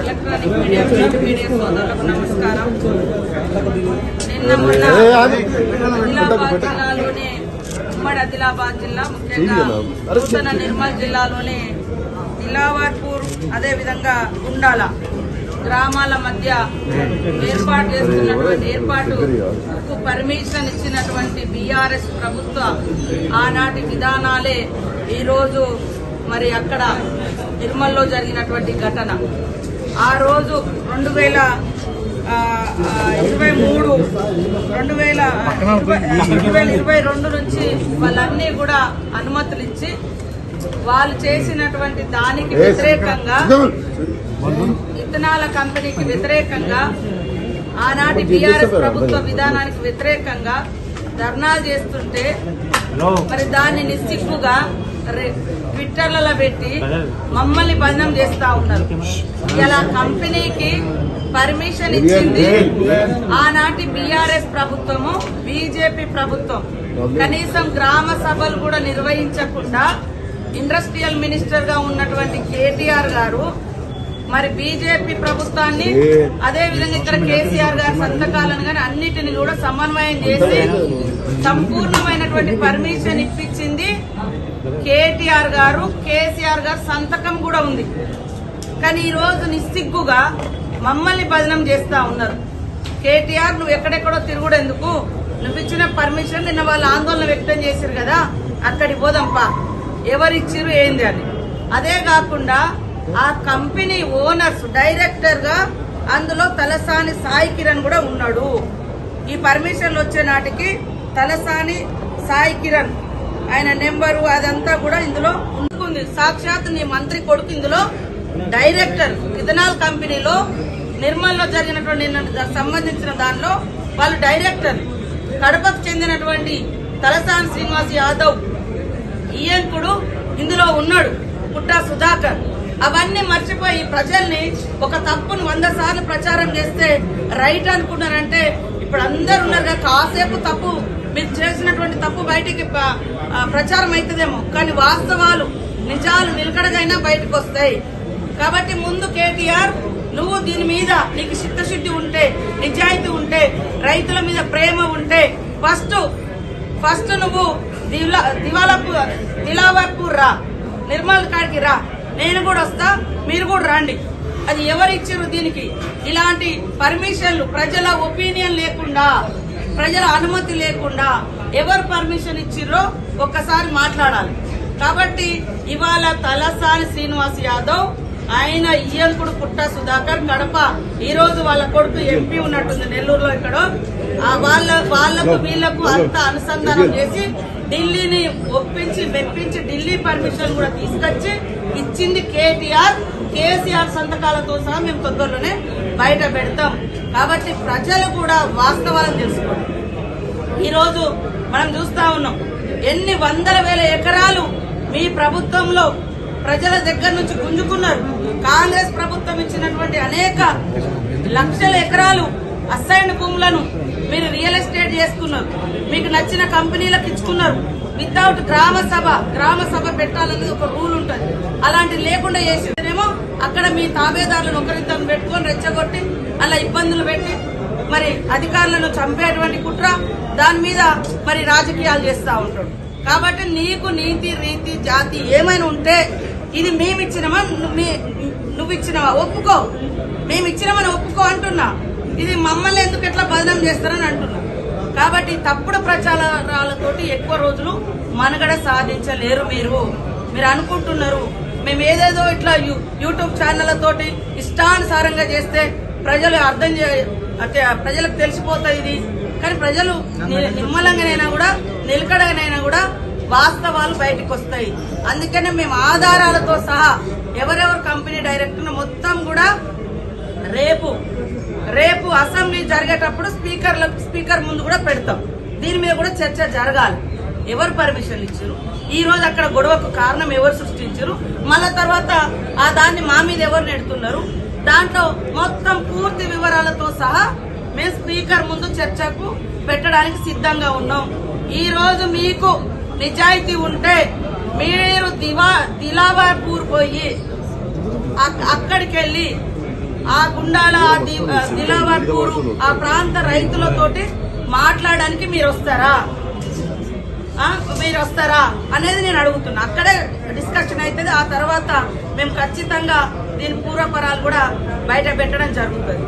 Electronic media print media సోదరులకు నమస్కారం. నిన్న మొన్న ఆదిలాబాద్ జిల్లాలోనే ఉమ్మడి ఆదిలాబాద్ జిల్లా ముఖ్యంగా నూతన నిర్మల్ జిల్లాలోనే దిలావర్పూర్ అదేవిధంగా గుండాల గ్రామాల మధ్య ఏర్పాటు చేస్తున్నటువంటి ఏర్పాటు పర్మిషన్ ఇచ్చినటువంటి బీఆర్ఎస్ ప్రభుత్వ ఆనాటి విధానాలే ఈరోజు మరి అక్కడ నిర్మల్లో జరిగినటువంటి ఘటన. ఆ రోజు రెండు వేల ఇరవై మూడు రెండు వేల ఇరవై రెండు వేల ఇరవై రెండు నుంచి వాళ్ళన్నీ కూడా అనుమతులు ఇచ్చి వాళ్ళు చేసినటువంటి దానికి వ్యతిరేకంగా ఇథనాల కంపెనీకి వ్యతిరేకంగా ఆనాటి బీఆర్ఎస్ ప్రభుత్వ విధానానికి వ్యతిరేకంగా ధర్నాలు చేస్తుంటే మరి దాన్ని నిస్సిగ్గుగా రె- ట్విట్టర్లలో పెట్టి మమ్మల్ని బంధం చేస్తా ఉన్నారు. ఇలా కంపెనీకి పర్మిషన్ ఇచ్చింది ఆనాటి బీఆర్ఎస్ ప్రభుత్వము బీజేపీ ప్రభుత్వం. కనీసం గ్రామ సభలు కూడా నిర్వహించకుండా ఇండస్ట్రియల్ మినిస్టర్గా ఉన్నటువంటి కేటీఆర్ గారు మరి బీజేపీ ప్రభుత్వాన్ని అదే విధంగా ఇక్కడ కేసీఆర్ గారి సంతకాలను కానీ అన్నిటిని కూడా సమన్వయం చేసి సంపూర్ణమైనటువంటి పర్మిషన్ ఇప్పించింది కేటీఆర్ గారు కేసీఆర్ గారు సంతకం కూడా ఉంది. కానీ ఈ రోజు నిస్సిగ్గుగా మమ్మల్ని బదనం చేస్తా ఉన్నారు. కేటీఆర్ నువ్వు ఎక్కడెక్కడో తిరుగుడు ఎందుకు నువ్వు ఇచ్చిన పర్మిషన్ నిన్న వాళ్ళు ఆందోళన వ్యక్తం చేశారు కదా అక్కడికి పోదాంపా ఎవరిచ్చిరు ఏంది అని. అదే కాకుండా ఆ కంపెనీ ఓనర్స్ డైరెక్టర్గా అందులో తలసాని సాయి కిరణ్ కూడా ఉన్నాడు. ఈ పర్మిషన్లు వచ్చే నాటికి తలసాని సాయి కిరణ్ ఆయన నెంబరు అదంతా కూడా ఇందులో ఉంది. సాక్షాత్ నీ మంత్రి కొడుకు ఇందులో డైరెక్టర్. ఇథనాల్ కంపెనీలో నిర్మల్లో జరిగినటువంటి సంబంధించిన దానిలో వాళ్ళు డైరెక్టర్. కడపకు చెందినటువంటి తలసాని శ్రీనివాస్ యాదవ్. ఈయంకుడు ఇందులో ఉన్నాడు. పుట్టా సుధాకర్. అవన్నీ మర్చిపోయి ప్రజల్ని ఒక తప్పును వంద సార్లు ప్రచారం చేస్తే రైట్ అనుకున్నారంటే ఇప్పుడు అందరు ఉన్నారు కదా కాసేపు తప్పు మీరు చేసినటువంటి తప్పు బయటికి ప్రచారం అవుతుందేమో కానీ వాస్తవాలు నిజాలు నిలకడగైనా బయటకు వస్తాయి. కాబట్టి ముందు కేటీఆర్ నువ్వు దీని మీద నీకు చిత్తశుద్ధి ఉంటే నిజాయితీ ఉంటే రైతుల మీద ప్రేమ ఉంటే ఫస్ట్ ఫస్ట్ నువ్వు దిలా దిలావర్పూర్ రా నిర్మల్ కాడికి రా. నేను కూడా వస్తా మీరు కూడా రండి. అది ఎవరు ఇచ్చారు దీనికి? ఇలాంటి పర్మిషన్లు ప్రజల ఒపీనియన్ లేకుండా ప్రజల అనుమతి లేకుండా ఎవరు పర్మిషన్ ఇచ్చిర్రో ఒక్కసారి మాట్లాడాలి. కాబట్టి ఇవాళ తలసాని శ్రీనివాస్ యాదవ్ ఆయన ఈయంకుడు పుట్ట సుధాకర్ కడప. ఈ రోజు వాళ్ళ కొడుకు ఎంపీ ఉన్నట్టుంది నెల్లూరులో ఇక్కడ. వాళ్ళ వాళ్ళకు వీళ్ళకు అంత అనుసంధానం చేసి ఢిల్లీని ఒప్పించి మెప్పించి ఢిల్లీ పర్మిషన్ కూడా తీసుకొచ్చి ఇచ్చింది కేటీఆర్. కేసీఆర్ సంతకాలతో సహా మేము తొందరలోనే బయట పెడతాం. కాబట్టి ప్రజలు కూడా వాస్తవాలను తెలుసుకోండి ఈరోజు మనం చూస్తా ఉన్నాం. ఎన్ని వందల వేల ఎకరాలు మీ ప్రభుత్వంలో ప్రజల దగ్గర నుంచి గుంజుకున్నారు. కాంగ్రెస్ ప్రభుత్వం ఇచ్చినటువంటి అనేక లక్షల ఎకరాలు అసైన్ భూములను మీరు రియల్ ఎస్టేట్ చేసుకున్నారు. మీకు నచ్చిన కంపెనీలకు ఇచ్చుకున్నారు. వితౌట్ గ్రామ సభ గ్రామ సభ పెట్టాలనేది ఒక రూల్ ఉంటుంది. అలాంటి లేకుండా చేసిందేమో అక్కడ మీ తాబేదారులను ఒకరిద్దరు పెట్టుకొని రెచ్చగొట్టి అలా ఇబ్బందులు పెట్టి మరి అధికారులను చంపేటువంటి కుట్ర దాని మీద మరి రాజకీయాలు చేస్తూ ఉంటాడు కాబట్టి నీకు నీతి రీతి జాతి ఏమైనా ఉంటే ఇది మేమిచ్చినమా? ను- మీ- నువ్వు ఇచ్చినవా ఒప్పుకో. మేము ఇచ్చినామని ఒప్పుకో అంటున్నా. ఇది మమ్మల్ని ఎందుకు ఎట్లా బదనం చేస్తారని అంటున్నా. కాబట్టి తప్పుడు ప్రచారాలతోటి ఎక్కువ రోజులు మనుగడ సాధించలేరు మీరు. మీరు అనుకుంటున్నారు. మేము ఏదేదో ఇట్లా యూట్యూబ్ ఛానళ్ళతోటి ఇష్టానుసారంగా చేస్తే ప్రజలు అర్థం చే ప్రజలకు తెలిసిపోతాయి ఇది. కానీ ప్రజలు ని- నిమ్మలంగానైనా కూడా నిలకడగానైనా కూడా వాస్తవాలు బయటకు వస్తాయి. అందుకనే మేము ఆధారాలతో సహా ఎవరెవరు కంపెనీ డైరెక్టర్ మొత్తం కూడా రేపు రేపు అసెంబ్లీ జరిగేటప్పుడు స్పీకర్ల స్పీకర్ ముందు కూడా పెడతాం. దీని మీద కూడా చర్చ జరగాలి. ఎవరు పర్మిషన్ ఇచ్చారు? ఈ రోజు అక్కడ గొడవకు కారణం ఎవరు సృష్టించారు? మళ్ళా తర్వాత ఆ దాన్ని మా మీద ఎవరు నెడుతున్నారు? దాంట్లో మొత్తం పూర్తి వివరాలతో సహా మేము స్పీకర్ ముందు చర్చకు పెట్టడానికి సిద్ధంగా ఉన్నాం. ఈ రోజు మీకు నిజాయితీ ఉంటే మీరు దివా దిలావాపూర్ పోయి అక్కడికి వెళ్ళి ఆ గుండాల ఆ ది- ఆ దిలావర్పూర్ ఆ ప్రాంత రైతులతోటి మాట్లాడడానికి మీరు వస్తారా మీరు వస్తారా అనేది నేను అడుగుతున్నా. అక్కడే డిస్కషన్ అవుతుంది ఆ తర్వాత మేము ఖచ్చితంగా దీని పూర్వపరాలు కూడా బయట పెట్టడం జరుగుతుంది.